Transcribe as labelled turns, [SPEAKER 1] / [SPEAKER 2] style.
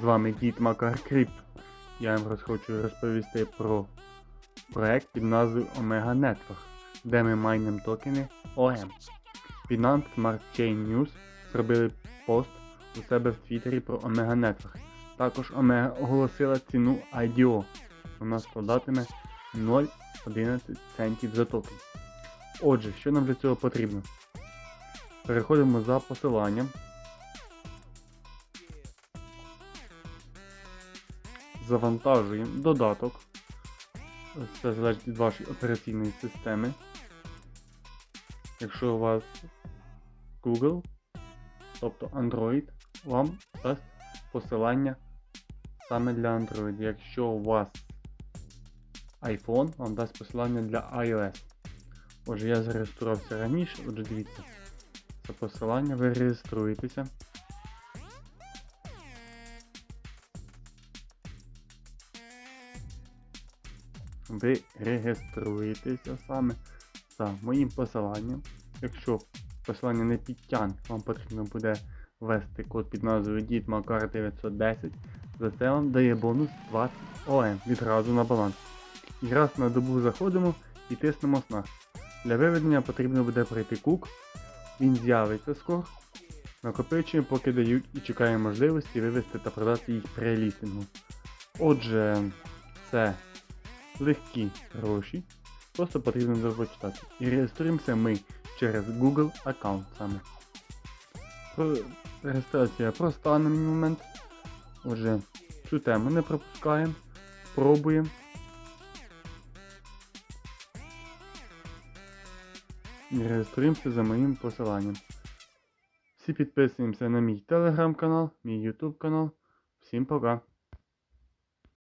[SPEAKER 1] З вами Дід Макар Крипт. Я вам хочу розповісти про проект під назвою Omega Network, де ми майнимо токени OM. Binance Smart Chain News зробили пост у себе в Твіттері про Omega Network. Також Omega оголосила ціну IDO. Вона складатиме 0,11 центів за токен. Отже, що нам для цього потрібно? Переходимо за посиланням. Завантажуємо додаток. Це залежить від вашої операційної системи. Якщо у вас Google, тобто Android, вам дасть посилання саме для Android. Якщо у вас iPhone, вам дасть посилання для iOS. Отже, я зареєструвався раніше, отже, дивіться. Це посилання, ви реєструєтеся. Ви реєструєтеся саме за моїм посиланням. Якщо посилання не підтягне, вам потрібно буде ввести код під назвою DITMACAR 910. За це вам дає бонус 20 ОМ відразу на баланс. І раз на добу заходимо і тиснемо снаг. Для виведення потрібно буде пройти кук. Він з'явиться скоро. Накопичуємо, поки дають і чекаємо можливості вивести та продати їх при лістингу. Отже, це легкі гроші. Просто потрібно добре читати. І реєструємося ми через Google аккаунт саме. Про... Реєстрація проста на момент. Отже, цю тему не пропускаємо. Пробуємо. Реєструємося за моїм посиланням. Всі підписуємося на мій телеграм-канал, мій ютуб канал. Всім пока!